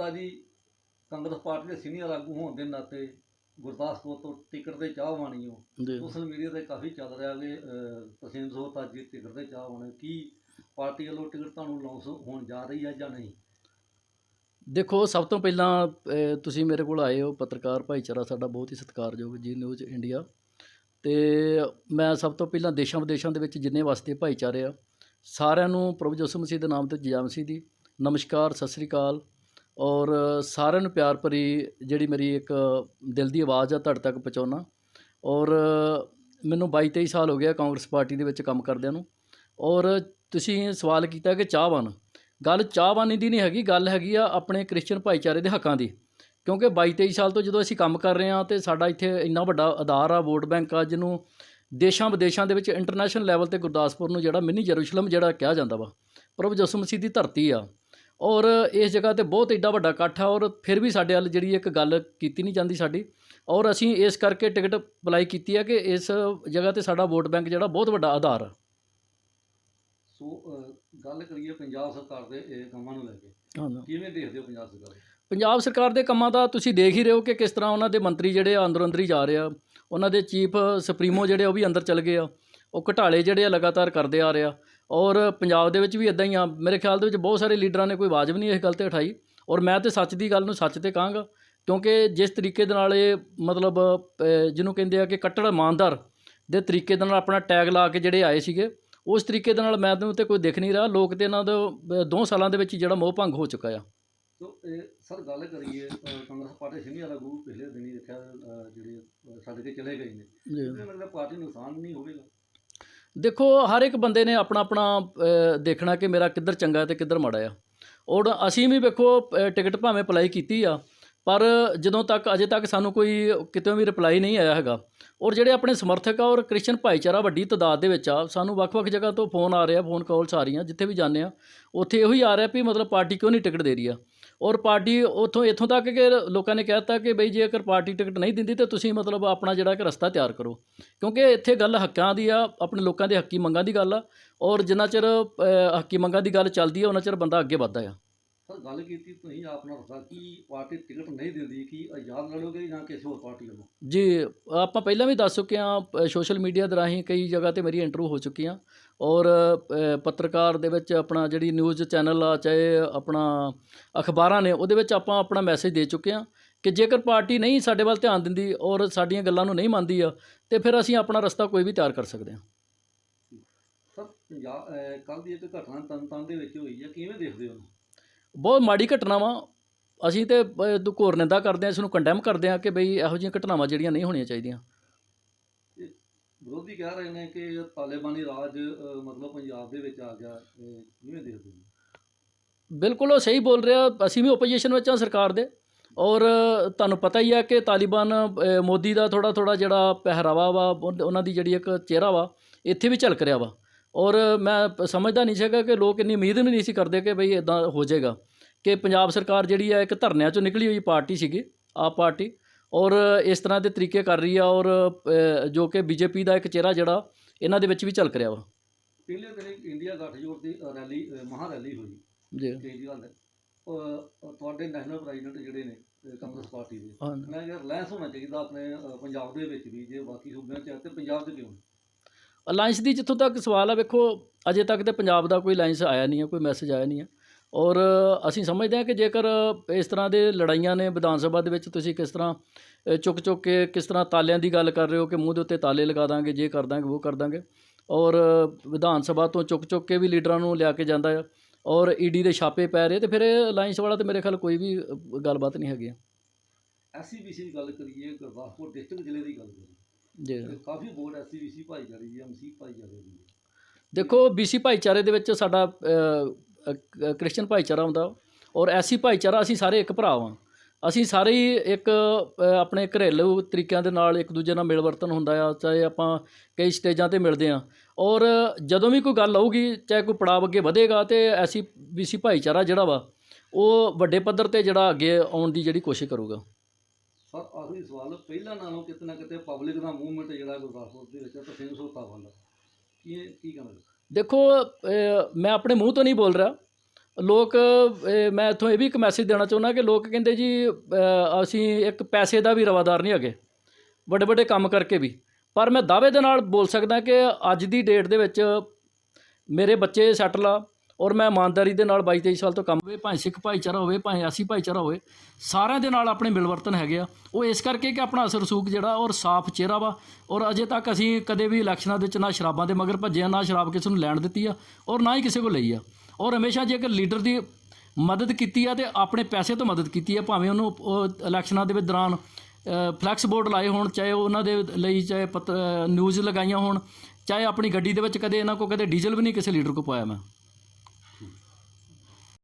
ਪਿਤਾ ਜੀ ਕਾਂਗਰਸ ਪਾਰਟੀ ਦੇ ਸੀਨੀਅਰ ਆਗੂ ਹੋਣ ਦੇ ਨਾਤੇ ਗੁਰਦਾਸਪੁਰ ਤੋਂ ਟਿਕਟ ਦੇ ਚਾਹਵਾਨੀ ਹੋ ਜੀ। ਸੋਸ਼ਲ ਮੀਡੀਆ ਤੇ ਕਾਫੀ ਚੱਲ ਰਿਹਾ ਕਿ ਅਹ, ਤਸੀਮ ਸੋਤ ਅੱਜ ਟਿਕਟ ਦੇ ਚਾਹਵਾਨ ਕੀ ਪਾਰਟੀ ਵੱਲੋਂ ਟਿਕਟ ਤੁਹਾਨੂੰ ਲੌਂਸ ਹੋਣ ਜਾ ਰਹੀ ਹੈ ਜਾਂ ਨਹੀਂ? ਦੇਖੋ ਸਭ ਤੋਂ ਪਹਿਲਾਂ ਅਹ, ਤੁਸੀਂ ਮੇਰੇ ਕੋਲ ਆਏ ਹੋ ਪੱਤਰਕਾਰ ਭਾਈਚਾਰਾ ਸਾਡਾ ਬਹੁਤ ਹੀ ਸਤਿਕਾਰਯੋਗ ਜੀ ਨਿਊਜ਼ ਇੰਡੀਆ। ਤੇ ਮੈਂ ਸਭ ਤੋਂ ਪਹਿਲਾਂ ਦੇਸ਼ਾਂ ਵਿਦੇਸ਼ਾਂ ਦੇ ਵਿੱਚ ਜਿੰਨੇ ਵਸਦੇ ਭਾਈਚਾਰੇ ਆ ਸਾਰਿਆਂ ਨੂੰ ਪ੍ਰਭੂ ਯਿਸੂ ਮਸੀਹ ਦੇ ਨਾਮ ਤੇ ਜੈ ਮਸੀਹ ਦੀ ਨਮਸਕਾਰ ਸਤਿ ਸ੍ਰੀ ਅਕਾਲ। ਔਰ ਸਾਰਿਆਂ ਨੂੰ ਪਿਆਰ ਭਰੀ ਜਿਹੜੀ ਮੇਰੀ ਇੱਕ ਦਿਲ ਦੀ ਆਵਾਜ਼ ਆ, ਤੁਹਾਡੇ ਤੱਕ ਪਹੁੰਚਾਉਣਾ। ਔਰ ਮੈਨੂੰ 22 23 ਸਾਲ ਹੋ ਗਿਆ ਕਾਂਗਰਸ ਪਾਰਟੀ ਦੇ ਵਿੱਚ ਕੰਮ ਕਰਦਿਆਂ ਨੂੰ। ਔਰ ਤੁਸੀਂ ਸਵਾਲ ਕੀਤਾ ਕਿ ਚਾਹਵਾਨ। ਗੱਲ ਚਾਹਵਾਨੀ ਦੀ ਨਹੀਂ ਹੈਗੀ, ਗੱਲ ਹੈਗੀ ਆ ਆਪਣੇ ਕ੍ਰਿਸਚੀਅਨ ਭਾਈਚਾਰੇ ਦੇ ਹੱਕਾਂ ਦੀ। ਕਿਉਂਕਿ 22 23 ਸਾਲ ਤੋਂ ਜਦੋਂ ਅਸੀਂ ਕੰਮ ਕਰ ਰਹੇ ਹਾਂ ਤੇ ਸਾਡਾ ਇੱਥੇ ਇੰਨਾ ਵੱਡਾ ਆਧਾਰ ਆ, ਵੋਟ ਬੈਂਕ ਆ, ਜਿਹਨੂੰ ਦੇਸ਼ਾਂ ਵਿਦੇਸ਼ਾਂ ਦੇ ਵਿੱਚ ਇੰਟਰਨੈਸ਼ਨਲ ਲੈਵਲ ਤੇ ਗੁਰਦਾਸਪੁਰ ਨੂੰ ਜਿਹੜਾ ਮਿੰਨੀ ਜਰੂਸ਼ਲਮ ਜਿਹੜਾ ਕਿਹਾ ਜਾਂਦਾ ਵਾ, ਪ੍ਰਭੂ ਯਿਸੂ ਮਸੀਹ ਦੀ ਧਰਤੀ ਆ। ਔਰ ਇਸ ਜਗ੍ਹਾ ਤੇ ਬਹੁਤ ਏਡਾ ਵੱਡਾ ਇਕੱਠ ਆ ਔਰ ਫਿਰ ਵੀ ਸਾਡੇ ਵੱਲ ਜਿਹੜੀ ਇੱਕ ਗੱਲ ਕੀਤੀ ਨਹੀਂ ਜਾਂਦੀ ਸਾਡੀ। ਔਰ ਅਸੀਂ ਇਸ ਕਰਕੇ ਟਿਕਟ ਅਪਲਾਈ ਕੀਤੀ ਹੈ ਕਿ ਇਸ ਜਗ੍ਹਾ ਤੇ ਸਾਡਾ ਵੋਟ ਬੈਂਕ ਜਿਹੜਾ ਬਹੁਤ ਵੱਡਾ ਆਧਾਰ ਆ। ਸੋ ਗੱਲ ਕਰੀਏ ਪੰਜਾਬ ਸਰਕਾਰ ਦੇ ਕੰਮਾਂ ਨੂੰ ਲੈ ਕੇ। ਕਿਵੇਂ ਦੇਖਦੇ ਹੋ ਪੰਜਾਬ ਸਰਕਾਰ? ਪੰਜਾਬ ਸਰਕਾਰ ਦੇ ਕੰਮਾਂ ਦਾ ਤੁਸੀਂ ਦੇਖ ਹੀ ਰਹੇ ਹੋ ਕਿ ਕਿਸ ਤਰ੍ਹਾਂ ਉਹਨਾਂ ਦੇ ਮੰਤਰੀ ਜਿਹੜੇ ਆ ਅੰਦਰੋਂ ਅੰਦਰ ਹੀ ਜਾ ਰਹੇ ਆ। ਉਹਨਾਂ ਦੇ ਚੀਫ ਸੁਪਰੀਮੋ ਜਿਹੜੇ ਉਹ ਵੀ ਅੰਦਰ ਚਲ ਗਏ ਆ। ਉਹ ਘਟਾਲੇ ਜਿਹੜੇ ਆ ਲਗਾਤਾਰ ਕਰਦੇ ਆ ਰਹੇ ਆ। ਔਰ ਪੰਜਾਬ ਦੇ ਵਿੱਚ ਵੀ ਇਦਾਂ ਹੀ ਆ। ਮੇਰੇ ਖਿਆਲ ਦੇ ਵਿੱਚ ਬਹੁਤ ਸਾਰੇ ਲੀਡਰਾਂ ਨੇ ਕੋਈ ਆਵਾਜ਼ ਵੀ ਨਹੀਂ ਇਸ ਗੱਲ ਤੇ ਉਠਾਈ। ਔਰ ਮੈਂ ਤੇ ਸੱਚ ਦੀ ਗੱਲ ਨੂੰ ਸੱਚ ਤੇ ਕਹਾਂਗਾ ਕਿਉਂਕਿ ਜਿਸ ਤਰੀਕੇ ਦੇ ਨਾਲ ਇਹ ਮਤਲਬ ਜਿਹਨੂੰ ਕਹਿੰਦੇ ਆ ਕਿ ਕੱਟੜ ਇਮਾਨਦਾਰ ਦੇ ਤਰੀਕੇ ਦੇ ਨਾਲ ਆਪਣਾ ਟੈਗ ਲਾ ਕੇ ਜਿਹੜੇ ਆਏ ਸੀਗੇ ਉਸ ਤਰੀਕੇ ਦੇ ਨਾਲ ਮੈਨੂੰ ਤੇ ਕੋਈ ਦਿਖ ਨਹੀਂ ਰਿਹਾ। ਲੋਕ ਤੇ ਇਹਨਾਂ ਦਾ ਦੋ ਸਾਲਾਂ ਦੇ ਵਿੱਚ ਜਿਹੜਾ ਮੋਹ ਭੰਗ ਹੋ ਚੁੱਕਾ ਆ। ਸੋ ਸਰ ਗੱਲ ਕਰੀਏ ਕਾਂਗਰਸ ਪਾਰਟੀ ਦੇ ਸੀਨੀਅਰ ਆਗੂ ਪਿਛਲੇ ਦਿਨੀ ਦੇਖਿਆ ਜਿਹੜੇ ਛੱਡ ਕੇ ਚਲੇ ਗਏ ਨੇ। ਨਾਲ ਪਾਰਟੀ ਨੂੰ ਨੁਕਸਾਨ ਨਹੀਂ ਹੋਵੇਗਾ। ਦੇਖੋ, ਹਰ ਇੱਕ ਬੰਦੇ ਨੇ ਆਪਣਾ ਆਪਣਾ ਦੇਖਣਾ ਕਿ ਮੇਰਾ ਕਿੱਧਰ ਚੰਗਾ ਤੇ ਕਿੱਧਰ ਮਾੜਾ ਆ। ਔਰ ਅਸੀਂ ਵੀ ਵੇਖੋ ਟਿਕਟ ਭਾਵੇਂ ਅਪਲਾਈ ਕੀਤੀ ਆ, ਪਰ ਜਦੋਂ ਤੱਕ, ਅਜੇ ਤੱਕ ਸਾਨੂੰ ਕੋਈ ਕਿਤੇ ਵੀ ਰਿਪਲਾਈ ਨਹੀਂ ਆਇਆ ਹੈਗਾ। ਔਰ ਜਿਹੜੇ ਆਪਣੇ ਸਮਰਥਕ ਆ, ਔਰ ਕ੍ਰਿਸਚੀਅਨ ਭਾਈਚਾਰਾ ਵੱਡੀ ਤਾਦਾਦ ਦੇ ਵਿੱਚ ਆ, ਸਾਨੂੰ ਵੱਖ-ਵੱਖ ਜਗ੍ਹਾ ਤੋਂ ਫੋਨ ਆ ਰਿਹਾ, ਫੋਨ ਕਾਲਸ ਆ ਰਹੀਆਂ, ਜਿੱਥੇ ਵੀ ਜਾਂਦੇ ਆ, ਉੱਥੇ ਇਹੋ ਹੀ ਆ ਰਿਹਾ ਵੀ ਮਤਲਬ ਪਾਰਟੀ ਕਿਉਂ ਨਹੀਂ ਟਿਕਟ ਦੇ ਰਹੀ ਆ? ਔਰ ਪਾਰਟੀ ਉਥੋਂ, ਇੱਥੋਂ ਤੱਕ ਕਿ ਲੋਕਾਂ ਨੇ ਕਹਿਤਾ ਕਿ ਬਈ ਜੇਕਰ ਪਾਰਟੀ ਟਿਕਟ ਨਹੀਂ ਦਿੰਦੀ ਤਾਂ ਤੁਸੀਂ ਮਤਲਬ ਆਪਣਾ ਜਿਹੜਾ ਕਿ ਰਸਤਾ ਤਿਆਰ ਕਰੋ। ਕਿਉਂਕਿ ਇੱਥੇ ਗੱਲ ਹੱਕਾਂ ਦੀ ਆ, ਆਪਣੇ ਲੋਕਾਂ ਦੇ ਹੱਕੀ ਮੰਗਾਂ ਦੀ ਗੱਲ ਆ, ਔਰ ਜਿੰਨਾ ਚਿਰ ਹੱਕੀ ਮੰਗਾਂ ਦੀ ਗੱਲ ਚੱਲਦੀ ਆ, ਉਹਨਾਂ ਚਿਰ ਬੰਦਾ ਅੱਗੇ ਵੱਧਦਾ ਆ। ਗੱਲ ਕੀਤੀ ਤੁਸੀਂ ਆਪਣਾ ਰਸਾ ਕੀ ਪਾਰਟੀ ਟਿਕਟ ਨਹੀਂ ਦਿੰਦੀ ਕਿ ਆਜ਼ਾਦ ਲੜੋਗੇ ਜਾਂ ਕਿਸੇ ਹੋਰ ਪਾਰਟੀ ਵੱਲੋਂ ਜੀ ਆਪਾਂ ਪਹਿਲਾਂ ਵੀ ਦੱਸ ਚੁੱਕੇ ਹਾਂ ਸੋਸ਼ਲ ਮੀਡੀਆ ਦੇ ਰਾਹੀਂ ਕਈ ਜਗ੍ਹਾ ਤੇ ਮੇਰੀ ਇੰਟਰਵਿਊ ਹੋ ਚੁੱਕੀਆਂ ਔਰ ਪੱਤਰਕਾਰ ਦੇ ਵਿੱਚ ਆਪਣਾ ਜਿਹੜੀ ਨਿਊਜ਼ ਚੈਨਲ ਆ ਚਾਹੇ ਆਪਣਾ ਅਖਬਾਰਾਂ ਨੇ ਉਹਦੇ ਵਿੱਚ ਆਪਾਂ ਆਪਣਾ ਮੈਸੇਜ ਦੇ ਚੁੱਕੇ ਹਾਂ ਕਿ ਜੇਕਰ ਪਾਰਟੀ ਨਹੀਂ ਸਾਡੇ ਵੱਲ ਧਿਆਨ ਦਿੰਦੀ ਔਰ ਸਾਡੀਆਂ ਗੱਲਾਂ ਨੂੰ ਨਹੀਂ ਮੰਨਦੀ ਆ ਤੇ ਫਿਰ ਅਸੀਂ ਆਪਣਾ ਰਸਤਾ ਕੋਈ ਵੀ ਤਿਆਰ ਕਰ ਸਕਦੇ ਹਾਂ ਸਰ ਪੰਜਾਬ ਕੱਲ ਦੀ ਇੱਕ ਘਟਨਾ ਤਨਤਨ ਦੇ ਵਿੱਚ ਹੋਈ ਹੈ ਕਿਵੇਂ ਦੇਖਦੇ ਹੋ? ਬਹੁਤ ਮਾੜੀ ਘਟਨਾ ਵਾ। ਅਸੀਂ ਤੇ ਘੋਰ ਨਿੰਦਾ ਕਰਦੇ ਹਾਂ ਇਸ ਨੂੰ ਕੰਡੈਮ ਕਰਦੇ ਹਾਂ ਕਿ ਬਈ ਇਹੋ ਜਿਹੀਆਂ ਘਟਨਾਵਾਂ ਜਿਹੜੀਆਂ ਨਹੀਂ ਹੋਣੀਆਂ ਚਾਹੀਦੀਆਂ। ਵਿਰੋਧੀ ਕਹਿ ਰਹੇ ਨੇ ਕਿ ਤਾਲਿਬਾਨੀ ਰਾਜ ਮਤਲਬ ਪੰਜਾਬ ਦੇ ਵਿੱਚ ਆ ਗਿਆ ਕਿਵੇਂ ਦੇਖਦੇ ਹੋ ਬਿਲਕੁਲ ਉਹ ਸਹੀ ਬੋਲ ਰਿਹਾ। ਅਸੀਂ ਵੀ ਓਪੋਜੀਸ਼ਨ ਵਿੱਚ ਹਾਂ ਸਰਕਾਰ ਦੇ। ਔਰ ਤੁਹਾਨੂੰ ਪਤਾ ਹੀ ਹੈ ਕਿ ਤਾਲਿਬਾਨ ਮੋਦੀ ਦਾ ਥੋੜਾ ਥੋੜਾ ਜਿਹੜਾ ਪਹਿਰਾਵਾ ਵਾ ਉਹ- ਉਹਨਾਂ ਦੀ ਜਿਹੜੀ ਇੱਕ ਚਿਹਰਾ ਵਾ ਇੱਥੇ ਵੀ ਝਲਕ ਰਿਹਾ ਵਾ। ਔਰ ਮੈਂ ਸਮਝਦਾ ਨਹੀਂ ਸੀਗਾ ਕਿ ਲੋਕ ਇੰਨੀ ਉਮੀਦ ਵੀ ਨਹੀਂ ਸੀ ਕਰਦੇ ਕਿ ਬਈ ਇਦਾਂ ਹੋ ਜਾਏਗਾ। ਕਿ ਪੰਜਾਬ ਸਰਕਾਰ ਜਿਹੜੀ ਹੈ ਇੱਕ ਧਰਨਿਆਂ ਚੋਂ ਨਿਕਲੀ ਹੋਈ ਪਾਰਟੀ ਸੀਗੀ ਆਪ ਪਾਰਟੀ। ਔਰ ਇਸ ਤਰ੍ਹਾਂ ਦੇ ਤਰੀਕੇ ਕਰ ਰਹੀ ਆ ਔਰ ਜੋ ਕਿ ਬੀਜੇਪੀ ਦਾ ਇੱਕ ਚਿਹਰਾ ਜਿਹੜਾ ਇਹਨਾਂ ਦੇ ਵਿੱਚ ਵੀ ਝਲਕ ਰਿਹਾ ਵਾ। ਪਿਛਲੇ ਦਿਨ ਇੰਡੀਆ ਗੱਠਜੋੜ ਦੀ ਰੈਲੀ ਮਹਾ ਰੈਲੀ ਹੋਈ। ਜੀ। ਕੇਜਰੀਵਾਲ ਦੇ। ਤੁਹਾਡੇ ਨੈਸ਼ਨਲ ਪ੍ਰੈਜ਼ੀਡੈਂਟ ਜਿਹੜੇ ਨੇ ਕਾਂਗਰਸ ਪਾਰਟੀ ਦੇ। ਮੈਂ ਕਿਹਾ ਰਿਲਾਇੰਸ ਹੋਣਾ ਚਾਹੀਦਾ ਆਪਣੇ ਪੰਜਾਬ ਦੇ ਵਿੱਚ ਵੀ ਜੇ ਬਾਕੀ ਸੂਬਿਆਂ 'ਚ ਤੇ ਪੰਜਾਬ 'ਚ ਕਿਉਂ ਨਹੀਂ? ਅਲਾਇੰਸ ਦੀ ਜਿੱਥੋਂ ਤੱਕ ਸਵਾਲ ਆ, ਵੇਖੋ, ਅਜੇ ਤੱਕ ਤੇ ਪੰਜਾਬ ਦਾ ਕੋਈ ਅਲਾਇੰਸ ਆਇਆ ਨਹੀਂ ਹੈ ਕੋਈ ਮੈਸੇਜ ਆਇਆ ਨਹੀਂ ਹੈ ਔਰ ਅਸੀਂ ਸਮਝਦੇ ਹਾਂ ਕਿ ਜੇਕਰ ਇਸ ਤਰ੍ਹਾਂ ਦੇ ਲੜਾਈਆਂ ਨੇ ਵਿਧਾਨ ਸਭਾ ਦੇ ਵਿੱਚ, ਤੁਸੀਂ ਕਿਸ ਤਰ੍ਹਾਂ ਚੁੱਕ ਚੁੱਕ ਕੇ ਕਿਸ ਤਰ੍ਹਾਂ ਤਾਲਿਆਂ ਦੀ ਗੱਲ ਕਰ ਰਹੇ ਹੋ ਕਿ ਮੂੰਹ ਦੇ ਉੱਤੇ ਤਾਲੇ ਲਗਾ ਦਾਂਗੇ, ਜੇ ਕਰ ਦਾਂਗੇ ਉਹ ਕਰ ਦਾਂਗੇ। ਔਰ ਵਿਧਾਨ ਸਭਾ ਤੋਂ ਚੁੱਕ ਚੁੱਕ ਕੇ ਵੀ ਲੀਡਰਾਂ ਨੂੰ ਲਿਆ ਕੇ ਜਾਂਦਾ ਆ। ਔਰ ਈਡੀ ਦੇ ਛਾਪੇ ਪੈ ਰਹੇ ਤੇ ਫਿਰ ਇਹ ਅਲਾਇੰਸ ਵਾਲਾ ਤੇ ਮੇਰੇ ਖਿਆਲ ਕੋਈ ਵੀ ਗੱਲਬਾਤ ਨਹੀਂ ਹੈਗੀ ਐਸਸੀਬੀਸੀ ਦੀ ਗੱਲ ਕਰੀਏ, ਗੁਰਦਾਸਪੁਰ ਡਿਸਟ੍ਰਿਕਟ ਜ਼ਿਲ੍ਹੇ ਦੀ ਗੱਲ ਕਰੀਏ। ਜੀ। ਤੇ ਕਾਫੀ ਵੋਟ ਐਸਸੀਬੀਸੀ ਭਾਈਚਾਰੇ ਦੀ ਹੈ ਮਸੀਹ ਭਾਈਚਾਰੇ ਦੀ। ਹੈ ਦੇਖੋ ਬੀਸੀ ਭਾਈਚਾਰੇ ਦੇ ਵਿੱਚ ਸਾਡਾ ਕ੍ਰਿਸਚੀਅਨ ਭਾਈਚਾਰਾ ਹੁੰਦਾ। ਔਰ ਐਸੀ ਭਾਈਚਾਰਾ ਅਸੀਂ ਸਾਰੇ ਇੱਕ ਭਰਾ ਵਾਂ। ਅਸੀਂ ਸਾਰੇ ਹੀ ਇੱਕ ਅ, ਆਪਣੇ ਘਰੇਲੂ ਤਰੀਕਿਆਂ ਦੇ ਨਾਲ ਇੱਕ ਦੂਜੇ ਨਾਲ ਮਿਲ ਵਰਤਨ ਹੁੰਦਾ ਆ ਚਾਹੇ ਆਪਾਂ ਕਈ ਸਟੇਜਾਂ ਤੇ ਮਿਲਦੇ ਆ। ਔਰ ਜਦੋਂ ਵੀ ਕੋਈ ਗੱਲ ਆਊਗੀ ਚਾਹੇ ਕੋਈ ਪੜਾਅ ਅੱਗੇ ਵਧੇਗਾ ਤੇ ਐਸੀ ਬੀਸੀ ਭਾਈਚਾਰਾ ਜਿਹੜਾ ਵਾ ਉਹ ਵੱਡੇ ਪੱਧਰ ਤੇ ਜਿਹੜਾ ਅੱਗੇ ਆਉਣ ਦੀ ਜਿਹੜੀ ਕੋਸ਼ਿਸ਼ ਕਰੂਗਾ। ਸਰ ਆਖਰੀ ਸਵਾਲ ਪਹਿਲਾਂ ਨਾਲੋਂ ਕਿਤੇ ਕਿਤੇ ਪਬਲਿਕ ਦਾ ਮੂਵਮੈਂਟ ਜਿਹੜਾ ਗੁਰਦਾਸਪੁਰ ਦੇ ਵਿੱਚ ਤਾਂ ਸੋਤਾ ਵੱਲ ਕੀ ਕੀ ਕਹਿੰਦੇ ਦੇਖੋ ਮੈਂ ਆਪਣੇ ਮੂੰਹ ਤੋਂ ਨਹੀਂ ਬੋਲ ਰਿਹਾ। ਲੋਕ ਮੈਂ ਇੱਥੋਂ ਇਹ ਵੀ ਇੱਕ ਮੈਸੇਜ ਦੇਣਾ ਚਾਹੁੰਦਾ ਕਿ ਲੋਕ ਕਹਿੰਦੇ ਜੀ ਅਸੀਂ ਇੱਕ ਪੈਸੇ ਦਾ ਵੀ ਰਵਾਦਾਰ ਨਹੀਂ ਹੈਗੇ। ਵੱਡੇ ਵੱਡੇ ਕੰਮ ਕਰਕੇ ਵੀ। ਪਰ ਮੈਂ ਦਾਅਵੇ ਦੇ ਨਾਲ ਬੋਲ ਸਕਦਾ ਕਿ ਅੱਜ ਦੀ ਡੇਟ ਦੇ ਵਿੱਚ ਮੇਰੇ ਬੱਚੇ ਸੈਟਲ ਆ। ਔਰ ਮੈਂ ਇਮਾਨਦਾਰੀ ਦੇ ਨਾਲ 22 23 ਸਾਲ ਤੋਂ ਕੰਮ ਹੋਵੇ ਭਾਵੇਂ ਸਿੱਖ ਭਾਈਚਾਰਾ ਹੋਵੇ, ਭਾਵੇਂ ਆਸੀ ਭਾਈਚਾਰਾ ਹੋਵੇ, ਸਾਰਿਆਂ ਦੇ ਨਾਲ ਆਪਣੇ ਮਿਲਵਰਤਨ ਹੈਗੇ ਆ। ਉਹ ਇਸ ਕਰਕੇ ਕਿ ਆਪਣਾ ਅਸਰ ਰਸੂਖ ਜਿਹੜਾ ਔਰ ਸਾਫ਼ ਚਿਹਰਾ ਵਾ, ਔਰ ਅਜੇ ਤੱਕ ਅਸੀਂ ਕਦੇ ਵੀ ਇਲੈਕਸ਼ਨਾਂ ਦੇ ਵਿੱਚ ਨਾ ਸ਼ਰਾਬਾਂ ਦੇ ਮਗਰ ਭੱਜਿਆ ਨਾ ਸ਼ਰਾਬ ਕਿਸੇ ਨੂੰ ਲੈਣ ਦਿੱਤੀ ਆ, ਔਰ ਨਾ ਹੀ ਕਿਸੇ ਕੋਲ ਲਈ ਆ। ਔਰ ਹਮੇਸ਼ਾ ਜੇਕਰ ਲੀਡਰ ਦੀ ਮਦਦ ਕੀਤੀ ਆ ਤੇ ਆਪਣੇ ਪੈਸੇ ਤੋਂ ਮਦਦ ਕੀਤੀ ਆ, ਭਾਵੇਂ ਉਹਨੂੰ ਉਹ ਇਲੈਕਸ਼ਨਾਂ ਦੇ ਵਿੱਚ ਦੌਰਾਨ ਫਲੈਕਸ ਬੋਰਡ ਲਾਏ ਹੋਣ, ਚਾਹੇ ਉਹਨਾਂ ਦੇ ਲਈ, ਚਾਹੇ ਪੱਤ- ਨਿਊਜ਼ ਲਗਾਈਆਂ ਹੋਣ, ਚਾਹੇ ਆਪਣੀ ਗੱਡੀ ਦੇ ਵਿੱਚ ਕਦੇ ਇਹਨਾਂ ਕੋ ਕਦੇ ਡੀਜ਼ਲ ਵੀ ਨਹੀਂ ਕਿਸੇ ਲੀਡਰ ਕੋ ਪਾਇਆ ਮੈਂ।